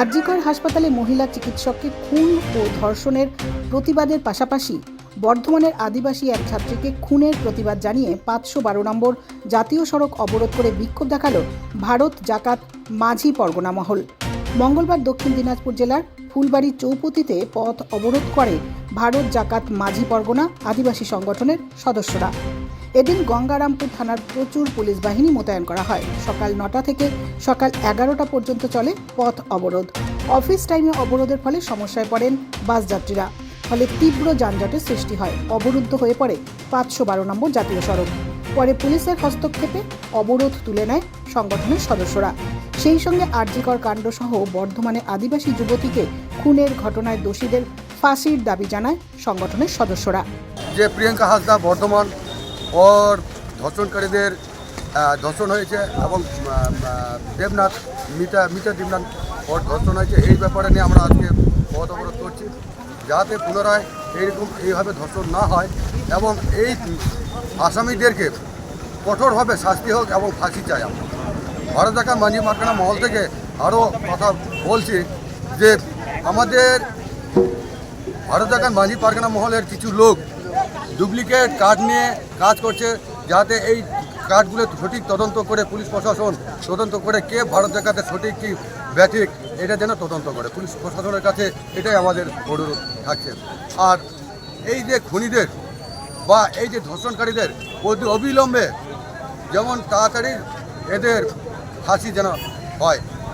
আরজিকর হাসপাতালে মহিলা চিকিৎসককে খুন ও ধর্ষণের প্রতিবাদের পাশাপাশি বর্ধমানের আদিবাসী এক ছাত্রীকে খুনের প্রতিবাদ জানিয়ে পাঁচশো বারো নম্বর জাতীয় সড়ক অবরোধ করে বিক্ষোভ দেখাল ভারত জাকাত মাঝি পরগনা মহল। মঙ্গলবার দক্ষিণ দিনাজপুর জেলার ফুলবাড়ি চৌপতিতে পথ অবরোধ করে ভারত জাকাত মাঝি পরগনা আদিবাসী সংগঠনের সদস্যরা। এদিন গঙ্গারামপুর থানার প্রচুর পুলিশ বাহিনী মোতায়েন করা হয়। সকাল নটা থেকে সকাল এগারোটা পর্যন্ত চলে পথ অবরোধ। অফিস টাইমে অবরোধের ফলে সমস্যায় পড়েন বাস যাত্রীরা। ফলে তীব্র যানজটের সৃষ্টি হয়। অবরুদ্ধ হয়ে পড়ে পাঁচশো বারো নম্বর জাতীয় সড়ক। পরে পুলিশের হস্তক্ষেপে অবরোধ তুলে নেয় সংগঠনের সদস্যরা। সেই সঙ্গে আরজিকর কাণ্ডসহ বর্ধমানে আদিবাসী যুবতীকে খুনের ঘটনায় দোষীদের ফাঁসির দাবি জানায় সংগঠনের সদস্যরা। যে প্রিয়াঙ্কা হাসদা বর্ধমান ওর ধর্ষণকারীদের ধর্ষণ হয়েছে এবং দেবনাথ, মিতা মিতা দেবনাথ ওর ধর্ষণ হয়েছে। এই ব্যাপারে নিয়ে আমরা আজকে পথ অবরোধ করছি। যাতে পুনরায় এইরকম এইভাবে ধর্ষণ না হয় এবং এই আসামিদেরকে কঠোরভাবে শাস্তি হোক এবং ফাঁসি চাই আমরা। ভারত দেখা মাঝি মার্কানা মহল থেকে আরও কথা বলছি যে আমাদের ভারত দেখান মাঝি পারগানা মহলের কিছু লোক ডুপ্লিকেট কার্ড নিয়ে কাজ করছে যাতে এই কার্ডগুলো সঠিক তদন্ত করে পুলিশ প্রশাসন তদন্ত করে কে ভারত দেখাতে সঠিক কি ব্যাঠিক এটা যেন তদন্ত করে। পুলিশ প্রশাসনের কাছে এটাই আমাদের অনুরোধ থাকছে। আর এই যে খুনিদের বা এই যে ধর্ষণকারীদের অতি অবিলম্বে যেমন তাড়াতাড়ি এদের ফাঁসি যেন হয়।